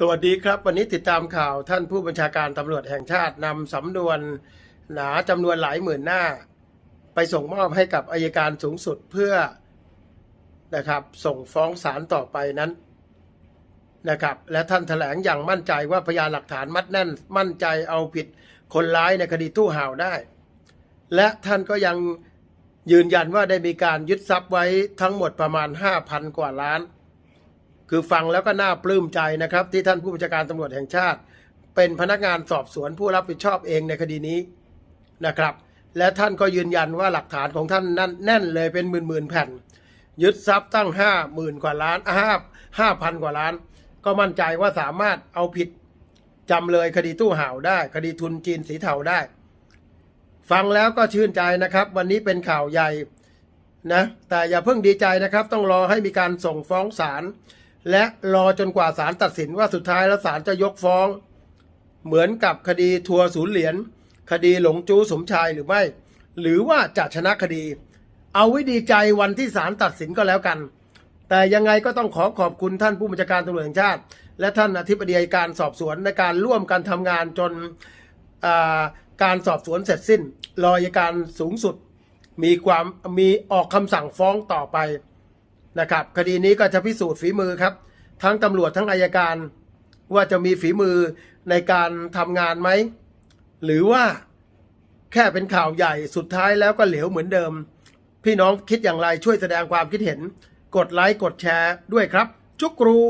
สวัสดีครับ วันนี้ติดตามข่าวท่านผู้บัญชาการตำรวจแห่งชาตินำสำนวนหนาจำนวนหลายหมื่นหน้า ไปส่งมอบให้กับอายการสูงสุดเพื่อนะครับ ส่งฟ้องศาลต่อไปนั้นนะครับ และท่านแถลงอย่างมั่นใจว่าพยานหลักฐานมัดแน่น มั่นใจเอาผิดคนร้ายในคดีตู้ห่าวได้ และท่านก็ยังยืนยันว่าได้มีการยึดทรัพย์ไว้ทั้งหมดประมาณ 5,000 กว่าล้าน คือฟังแล้วก็น่าปลื้มใจนะครับ ที่ท่านผู้บัญชาการตำรวจแห่งชาติ เป็นพนักงานสอบสวนผู้รับผิดชอบเองในคดีนี้นะครับ และท่านก็ยืนยันว่าหลักฐานของท่านนั่นแน่นเลยเป็นหมื่นหมื่นแผ่น ยึดทรัพย์ตั้งห้าหมื่นกว่าล้านห้าห้าพันกว่าล้าน ก็มั่นใจว่าสามารถเอาผิดจำเลยคดีตู้ห่าวได้ คดีทุนจีนสีเทาได้ ฟังแล้วก็ชื่นใจนะครับ วันนี้เป็นข่าวใหญ่นะแต่อย่าเพิ่งดีใจนะครับ ต้องรอให้มีการส่งฟ้องศาล และรอจนกว่าศาลตัดสินว่าสุดท้ายแล้วศาลจะยกฟ้อง เหมือนกับคดีทัวร์ศูนย์เหรียญคดีหลงจู้สมชายหรือไม่ หรือว่าจะชนะคดี เอาไว้ดีใจวันที่ศาลตัดสินก็แล้วกัน แต่ยังไงก็ต้องขอขอบคุณท่านผู้บัญชาการตำรวจแห่งชาติ และท่านอธิบดีการสอบสวนในการร่วมกันทำงานจนาการสอบสวนเสร็จสิ้นรอยการสูงสุด มีความมีออกคำสั่งฟ้องต่อไป นะครับ คดีนี้ก็จะพิสูจน์ฝีมือครับ ทั้งตำรวจทั้งอายการ ว่าจะมีฝีมือในการทำงานไหม หรือว่าแค่เป็นข่าวใหญ่สุดท้ายแล้วก็เหลวเหมือนเดิม พี่น้องคิดอย่างไรช่วยแสดงความคิดเห็น กดไลค์กดแชร์ด้วยครับ จุกรู